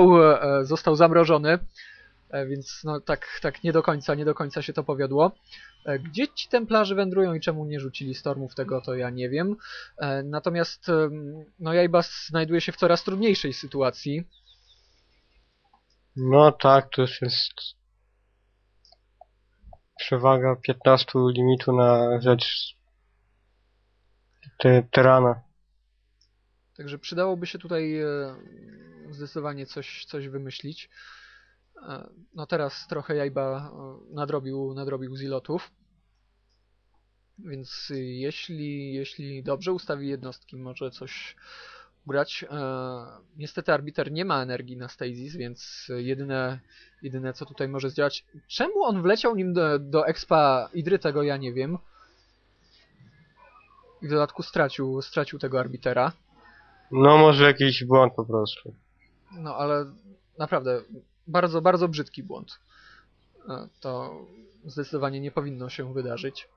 e, został zamrożony, e, więc no tak, tak nie do końca, nie do końca się to powiodło. E, Gdzie ci templarze wędrują i czemu nie rzucili stormów, tego to ja nie wiem. E, Natomiast no Jajbas znajduje się w coraz trudniejszej sytuacji. No tak, to już jest przewaga 15 limitu na rzecz te, Terana. Także przydałoby się tutaj e, zdecydowanie coś, coś wymyślić. E, No teraz trochę Jajba e, nadrobił, nadrobił zilotów. Więc jeśli, jeśli dobrze ustawi jednostki, może coś ugrać. E, Niestety arbiter nie ma energii na Stasis, więc jedyne, jedyne co tutaj może zdziałać. Czemu on wleciał nim do, do expa Idry, tego ja nie wiem. I w dodatku stracił, stracił tego arbitera. No może jakiś błąd po prostu. No ale naprawdę bardzo, bardzo brzydki błąd. E, To zdecydowanie nie powinno się wydarzyć.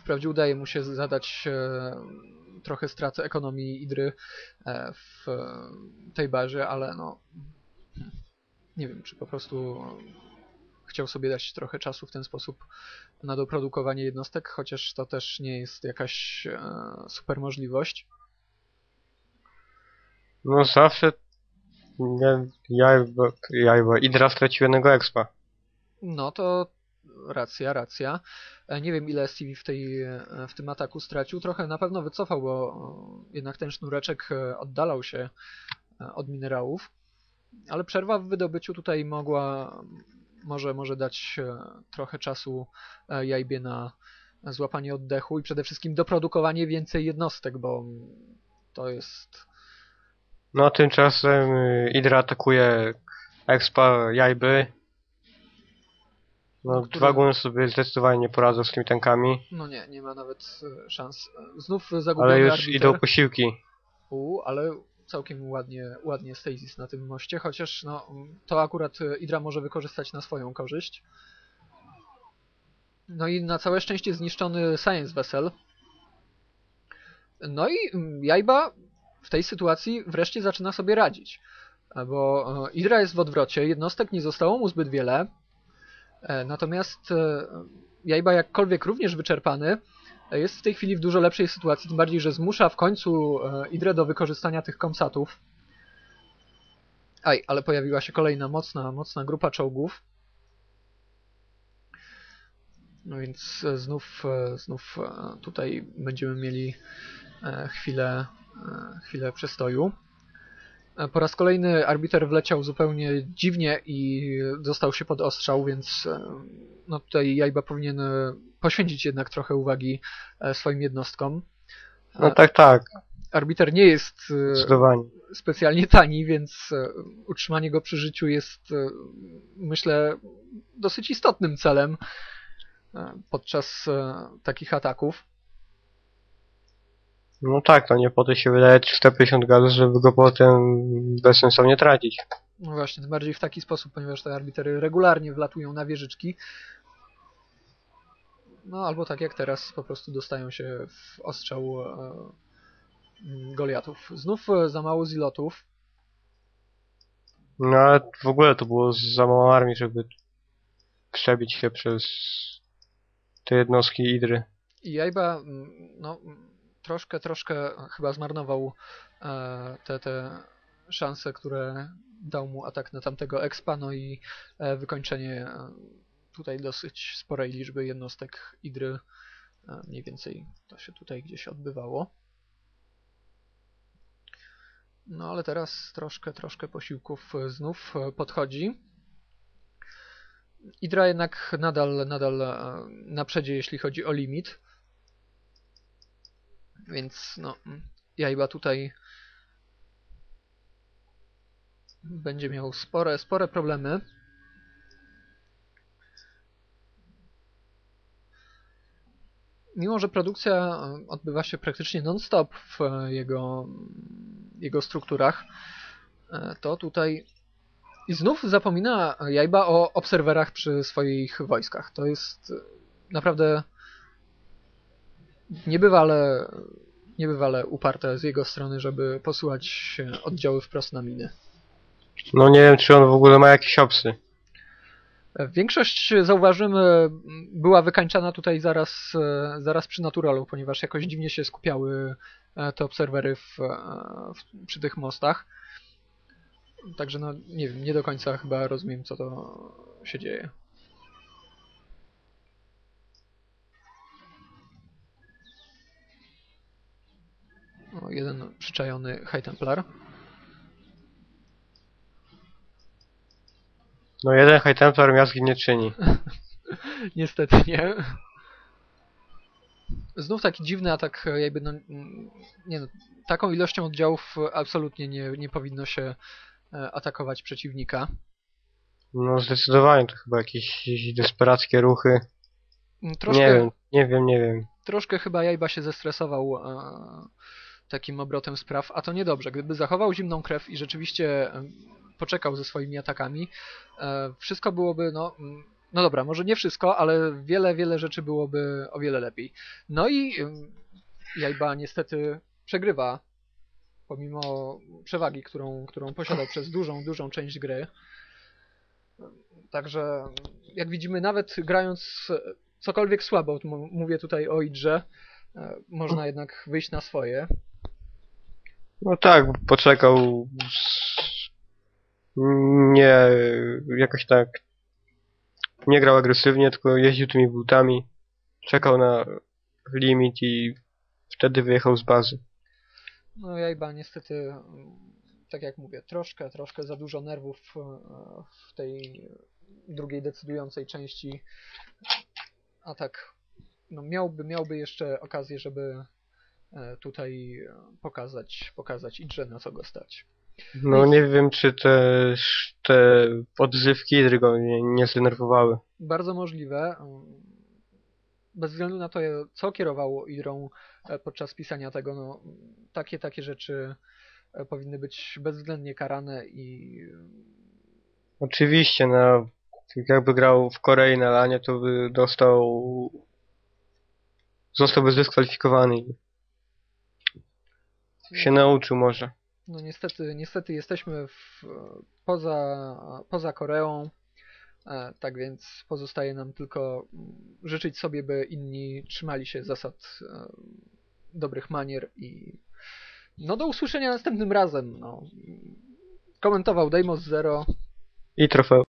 Wprawdzie udaje mu się zadać e, trochę straty ekonomii Idry e, w tej bazie, ale no nie wiem, czy po prostu chciał sobie dać trochę czasu w ten sposób na doprodukowanie jednostek, chociaż to też nie jest jakaś super możliwość. No zawsze nie, jajba, jajba. Idra stracił jednego expa. No to racja, racja. E, Nie wiem ile Stevie w, tej, w tym ataku stracił. Trochę na pewno wycofał, bo jednak ten sznureczek e, oddalał się e, od minerałów. Ale przerwa w wydobyciu tutaj mogła, może, może dać trochę czasu Jajbie na złapanie oddechu i przede wszystkim doprodukowanie więcej jednostek, bo to jest No tymczasem y, Idra atakuje expa jajby. No Które- dwa guny sobie zdecydowanie nie poradzą z tymi tankami, no nie, nie ma nawet e, szans. E, Znów zagubiony ale już arbiter. idą posiłki. U, ale całkiem ładnie, ładnie Stasis na tym moście, chociaż no, to akurat e, Idra może wykorzystać na swoją korzyść. No i na całe szczęście zniszczony Science Vessel. No i mm, Jajba w tej sytuacji wreszcie zaczyna sobie radzić. Bo e, Idra jest w odwrocie, jednostek nie zostało mu zbyt wiele. E, Natomiast e, Jajba jakkolwiek również wyczerpany, jest w tej chwili w dużo lepszej sytuacji, tym bardziej, że zmusza w końcu Idrę do wykorzystania tych komsatów. Aj, ale pojawiła się kolejna mocna, mocna grupa czołgów. No więc znów, znów tutaj będziemy mieli chwilę, chwilę przestoju. E, Po raz kolejny arbiter wleciał zupełnie dziwnie i dostał się pod ostrzał, więc e, no tutaj Jajba powinien e, poświęcić jednak trochę uwagi e, swoim jednostkom. No tak, tak, Arbiter nie jest e, specjalnie tani, więc e, utrzymanie go przy życiu jest, e, myślę, dosyć istotnym celem e, podczas e, takich ataków. No tak, to nie po to się wydaje 350 gazów, żeby go potem bezsensownie tracić. No właśnie, tym bardziej w taki sposób, ponieważ te arbitery regularnie wlatują na wieżyczki. No albo tak jak teraz, po prostu dostają się w ostrzał e, mm, Goliatów. Znów e, za mało zilotów. No ale w ogóle to było za mało armii, żeby przebić się przez te jednostki Idry. I Jajba, mm, no, troszkę, troszkę chyba zmarnował e, te, te szanse, które dał mu atak na tamtego expa, no i e, wykończenie e, tutaj dosyć sporej liczby jednostek Idry. Mniej więcej to się tutaj gdzieś odbywało. No ale teraz troszkę, troszkę posiłków znów podchodzi. Idra jednak nadal, nadal e, na przedzie, jeśli chodzi o limit. Więc no, mm, Jajba tutaj będzie miał spore, spore problemy. Mimo, że produkcja odbywa się praktycznie non-stop w jego, jego strukturach, to tutaj i znów zapomina Jajba o obserwerach przy swoich wojskach. To jest naprawdę niebywale, niebywale uparte z jego strony, żeby posyłać oddziały wprost na miny. No nie wiem, czy on w ogóle ma jakieś opsy. Większość zauważymy była wykańczana tutaj zaraz, zaraz przy naturalu, ponieważ jakoś dziwnie się skupiały e, te obserwery w, e, w, przy tych mostach. Także no nie wiem, nie do końca chyba rozumiem co to się dzieje. Jeden przyczajony High Templar. No jeden High Templar miazgi nie czyni. Niestety nie. Znów taki dziwny atak, e, jakby no, mm, nie no, taką ilością oddziałów absolutnie nie, nie powinno się e, atakować przeciwnika. No zdecydowanie to chyba jakieś, desperackie ruchy. Mm, Troszkę, Nie wiem, nie wiem, nie wiem. troszkę chyba Jajba się zestresował e, takim obrotem spraw, a to niedobrze. Gdyby zachował zimną krew i rzeczywiście poczekał ze swoimi atakami, e, wszystko byłoby, no, mm, no dobra, może nie wszystko, ale wiele, wiele rzeczy byłoby o wiele lepiej. No i Jajba niestety przegrywa, pomimo przewagi, którą, którą posiadał przez dużą, dużą część gry. Także jak widzimy, nawet grając cokolwiek słabo, mówię tutaj o Idrze, e, można jednak wyjść na swoje. No tak, poczekał. Nie, jakoś tak. Nie grał agresywnie, tylko jeździł tymi butami. Czekał na limit i wtedy wyjechał z bazy. No Jajba niestety, tak jak mówię, troszkę, troszkę za dużo nerwów e, w tej drugiej decydującej części. A tak, no miałby, miałby jeszcze okazję, żeby tutaj e, pokazać, pokazać Idrze na co go stać. No nie wiem, czy te, te odzywki Idry go nie, nie zdenerwowały. Bardzo możliwe. mm, Bez względu na to, co kierowało Idrą e, podczas pisania tego, no, takie, takie rzeczy e, powinny być bezwzględnie karane i Oczywiście, no, jakby grał w Korei na lanie, to by dostał... Zostałby zdyskwalifikowany. Się nauczył może. No niestety, niestety jesteśmy w, poza, poza Koreą, e, tak więc pozostaje nam tylko mm, życzyć sobie, by inni trzymali się zasad e, dobrych manier i no do usłyszenia następnym razem. No. Komentował Deimos Zero. I trofeum.